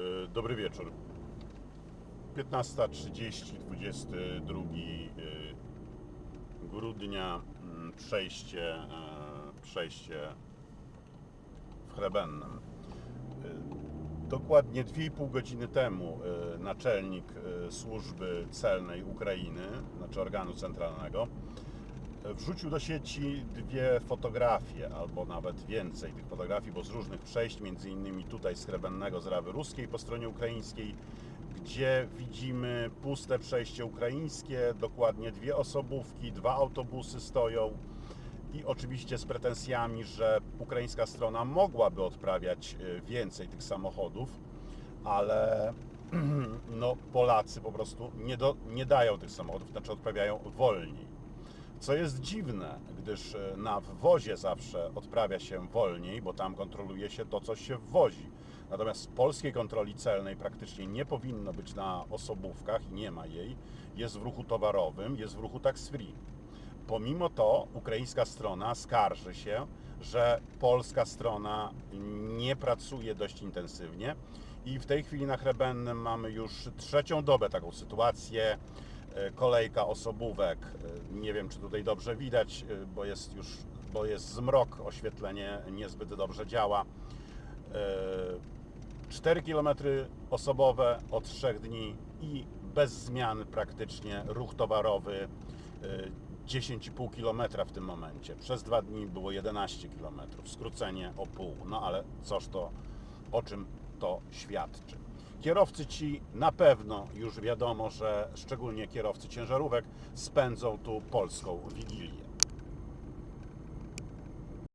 Y, Dobry wieczór. 15.30, 22 y, grudnia, mm, przejście, e, przejście w Chrebennem. Dokładnie 2,5 godziny temu naczelnik służby celnej Ukrainy, znaczy organu centralnego, wrzucił do sieci dwie fotografie, albo nawet więcej tych fotografii, bo z różnych przejść, między innymi tutaj z Chrebennego, z Rawy Ruskiej po stronie ukraińskiej, gdzie widzimy puste przejście ukraińskie, dokładnie dwie osobówki, dwa autobusy stoją i oczywiście z pretensjami, że ukraińska strona mogłaby odprawiać y, więcej tych samochodów, ale no, Polacy po prostu nie, do, nie dają tych samochodów, znaczy odprawiają wolniej. Co jest dziwne, gdyż y, na wwozie zawsze odprawia się wolniej, bo tam kontroluje się to, co się wwozi. Natomiast polskiej kontroli celnej praktycznie nie powinno być na osobówkach i nie ma jej. Jest w ruchu towarowym, jest w ruchu tax free. Pomimo to ukraińska strona skarży się, że polska strona nie pracuje dość intensywnie i w tej chwili na Chrebennym mamy już trzecią dobę taką sytuację. E, Kolejka osobówek, e, nie wiem czy tutaj dobrze widać, e, bo jest już, bo jest zmrok, oświetlenie niezbyt dobrze działa. E, 4 km osobowe od 3 dni i bez zmian praktycznie ruch towarowy y, 10,5 km w tym momencie. Przez dwa dni było 11 km, skrócenie o pół. No ale coż to, o czym to świadczy? Kierowcy ci na pewno już wiadomo, że szczególnie kierowcy ciężarówek spędzą tu polską wigilię.